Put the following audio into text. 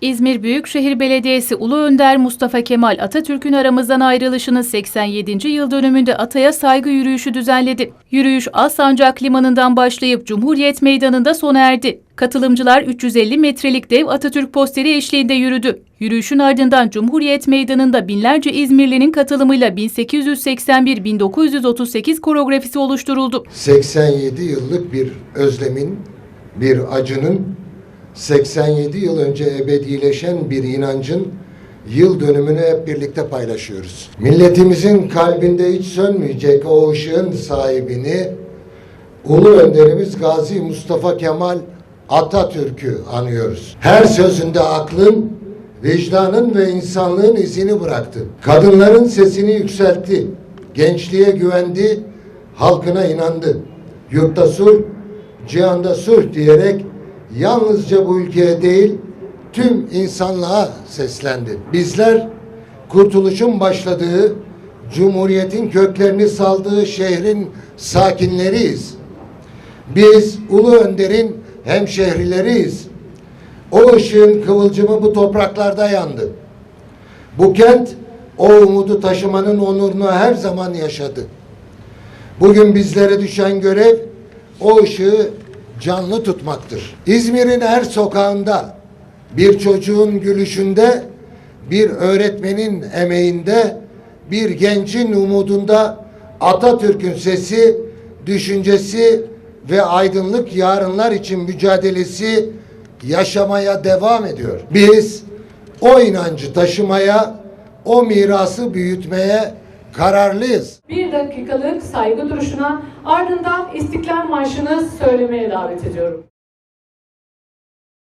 İzmir Büyükşehir Belediyesi Ulu Önder Mustafa Kemal Atatürk'ün aramızdan ayrılışının 87. yıl dönümünde Atay'a saygı yürüyüşü düzenledi. Yürüyüş Alsancak Limanı'ndan başlayıp Cumhuriyet Meydanı'nda sona erdi. Katılımcılar 350 metrelik dev Atatürk posteri eşliğinde yürüdü. Yürüyüşün ardından Cumhuriyet Meydanı'nda binlerce İzmirlinin katılımıyla 1881-1938 koreografisi oluşturuldu. 87 yıllık bir özlemin, bir acının, 87 yıl önce ebedileşen bir inancın yıl dönümünü hep birlikte paylaşıyoruz. Milletimizin kalbinde hiç sönmeyecek o ışığın sahibini Ulu Önderimiz Gazi Mustafa Kemal Atatürk'ü anıyoruz. Her sözünde aklın, vicdanın ve insanlığın izini bıraktı. Kadınların sesini yükseltti. Gençliğe güvendi, halkına inandı. Yurtta sulh, cihanda sulh diyerek yalnızca bu ülkeye değil tüm insanlığa seslendi. Bizler kurtuluşun başladığı, cumhuriyetin köklerini saldığı şehrin sakinleriyiz. Biz Ulu Önder'in hemşehrileriyiz. O ışığın kıvılcımı bu topraklarda yandı. Bu kent o umudu taşımanın onurunu her zaman yaşadı. Bugün bizlere düşen görev o ışığı canlı tutmaktır. İzmir'in her sokağında, bir çocuğun gülüşünde, bir öğretmenin emeğinde, bir gencin umudunda Atatürk'ün sesi, düşüncesi ve aydınlık yarınlar için mücadelesi yaşamaya devam ediyor. Biz o inancı taşımaya, o mirası büyütmeye kararlıyız. Bir dakikalık saygı duruşuna ardından İstiklal Marşı'nı söylemeye davet ediyorum.